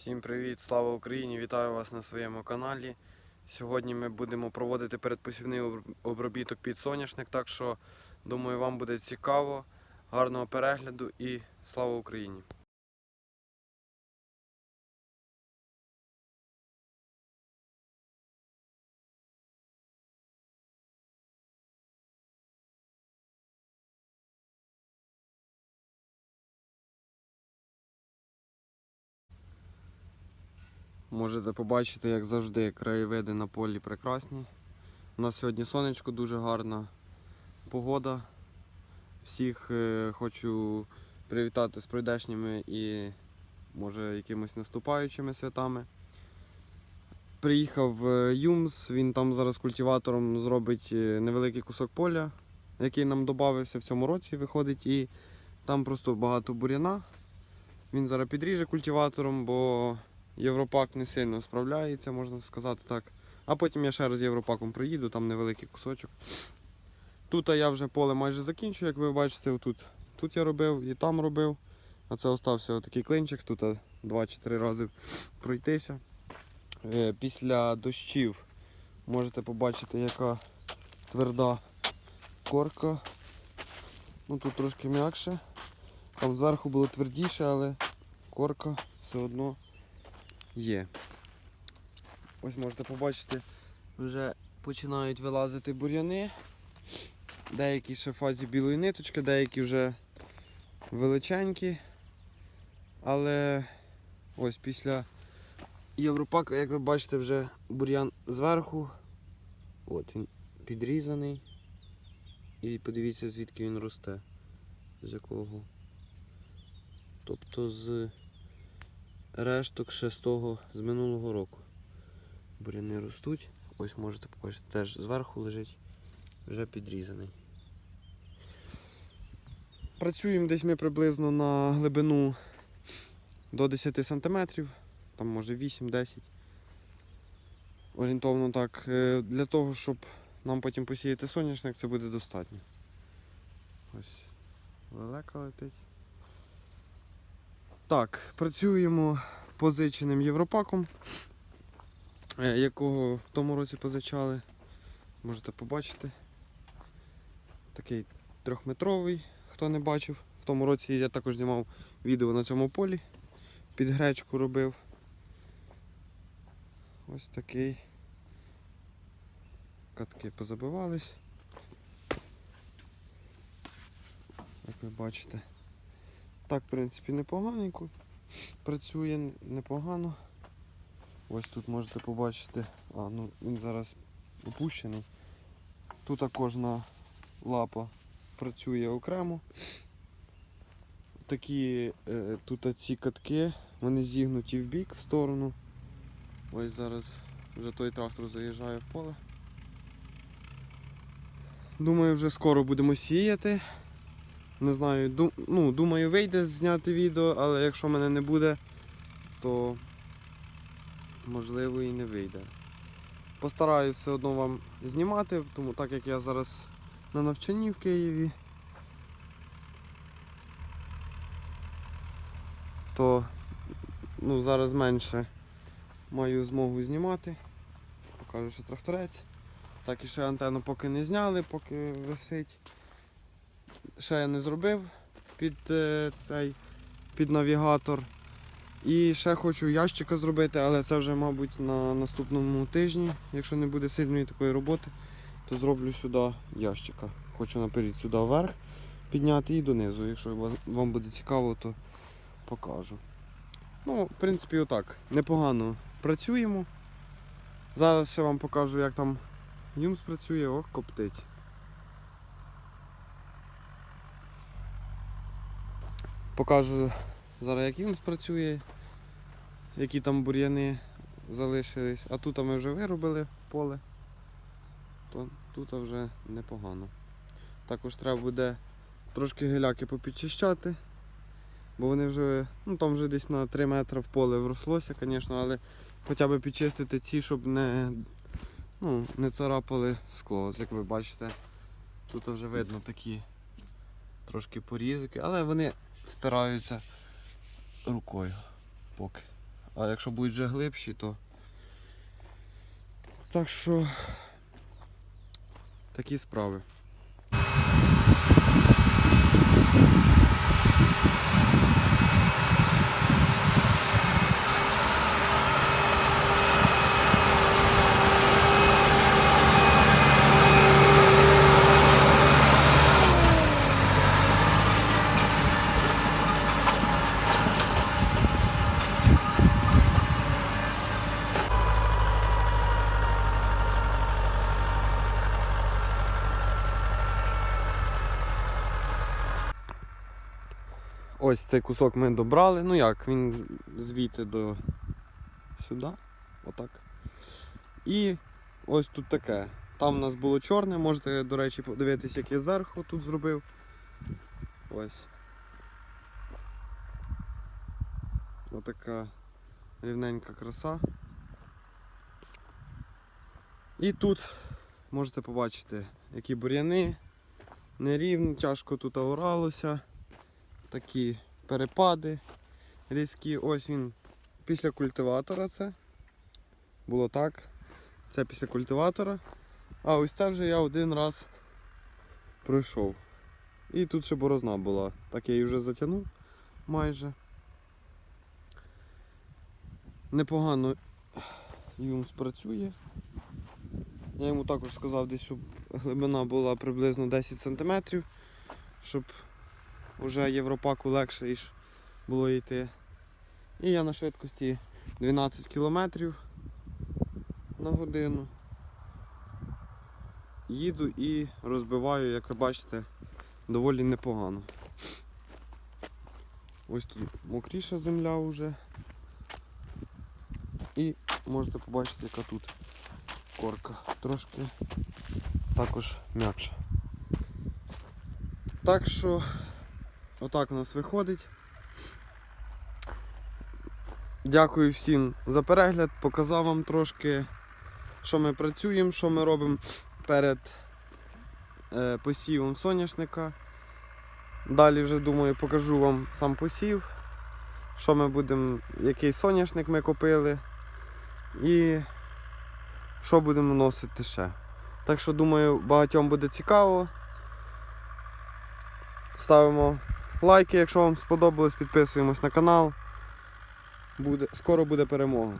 Всім привіт, слава Україні! Вітаю вас на своєму каналі. Сьогодні ми будемо проводити передпосівний обробіток під соняшник, так що думаю, вам буде цікаво. Гарного перегляду і слава Україні! Можете побачити, як завжди, краєвиди на полі прекрасні. У нас сьогодні сонечко дуже гарна погода. Всіх е, хочу привітати з прийдешніми і може якимось наступаючими святами. Приїхав е, Юмс, він там зараз культиватором зробить е, невеликий кусок поля, який нам додався в цьому році, виходить, і там просто багато буряна. Він зараз підріже культиватором, бо Європак не сильно справляється, можна сказати так. А потім я ще раз Європаком проїду, там невеликий кусочок. Тут я вже поле майже закінчую, як ви бачите, отут. Тут я робив і там робив. А це остався отакий клинчик, тут 2-4 рази пройтися. Е, Після дощів можете побачити, яка тверда корка. Ну Тут трошки м'якше. Там зверху було твердіше, але корка все одно є. Ось можете побачити, вже починають вилазити бур'яни. Деякі ще в фазі білої ниточки, деякі вже величенькі. Але ось після Європака, як ви бачите, вже бур'ян зверху. От він підрізаний. І подивіться звідки він росте. З якого. Тобто з решток ще з з минулого року. Буряни ростуть. Ось можете побачити, теж зверху лежить, вже підрізаний. Працюємо десь ми приблизно на глибину до 10 см, там може 8-10. Орієнтовно так. Е, Для того, щоб нам потім посіяти соняшник, це буде достатньо. Ось лелека летить. Так, працюємо позиченим Європаком, е, якого в тому році позичали. Можете побачити. Такий трьохметровий, хто не бачив. В тому році я також знімав відео на цьому полі. Під гречку робив. Ось такий. Катки позабивались. Як ви бачите. Так, в принципі, непоганенько. Працює непогано. Ось тут можете побачити. А, ну він зараз опущений. Тут кожна лапа працює окремо. Такі е, тут ці катки, вони зігнуті в бік в сторону. Ось зараз вже той трактор заїжджає в поле. Думаю, вже скоро будемо сіяти. Не знаю, ду, ну, думаю, вийде зняти відео, але якщо мене не буде, то можливо і не вийде. Постараюсь все одно вам знімати, тому так як я зараз на навчанні в Києві, то ну, зараз менше маю змогу знімати. Покажу, що тракторець. Так і ще антенну поки не зняли, поки висить. Ще я не зробив під е, цей під навігатор. І ще хочу ящика зробити, але це вже, мабуть, на наступному тижні. Якщо не буде сильної такої роботи, то зроблю сюди ящика. Хочу наперед сюди вверх підняти і донизу. Якщо вам буде цікаво, то покажу. Ну, в принципі, отак. Непогано працюємо. Зараз ще вам покажу, як там Юмс працює, ох, коптить. Покажу зараз, як Юмс працює, які там бур'яни залишились. А тут ми вже виробили поле, то тут вже непогано. Також треба буде трошки геляки попідчищати, бо вони вже, ну там вже десь на 3 метри в поле врослося, звісно, але хоча б підчистити ці, щоб не, ну, не царапали скло. Як ви бачите, тут вже видно такі трошки порізики, але вони стараються рукою поки. А якщо будуть вже глибші, то. Так що. Такі справи. Ось цей кусок ми добрали. Ну як, він звідти до сюди. Отак. І ось тут таке. Там у нас було чорне, можете, до речі, подивитись, як я зверху тут зробив. Ось. Отака рівненька краса. І тут можете побачити, які бур'яни. Нерівно, тяжко тут оралося такі перепади різкі. Ось він після культиватора це. Було так. Це після культиватора. А ось це вже я один раз пройшов. І тут ще борозна була. Так я її вже затягнув майже. Непогано юм спрацює. Я йому також сказав десь, щоб глибина була приблизно 10 см, щоб вже європаку легше ніж було йти. І я на швидкості 12 км на годину. Їду і розбиваю, як ви бачите, доволі непогано. Ось тут мокріша земля вже. І можете побачити, яка тут корка. Трошки також м'якша. Так що Отак у нас виходить. Дякую всім за перегляд. Показав вам трошки, що ми працюємо, що ми робимо перед е, посівом соняшника. Далі вже думаю покажу вам сам посів, що ми будемо, який соняшник ми купили і що будемо вносити ще. Так що думаю багатьом буде цікаво. Ставимо лайки, якщо вам сподобалось, підписуємось на канал. Буде, скоро буде перемога.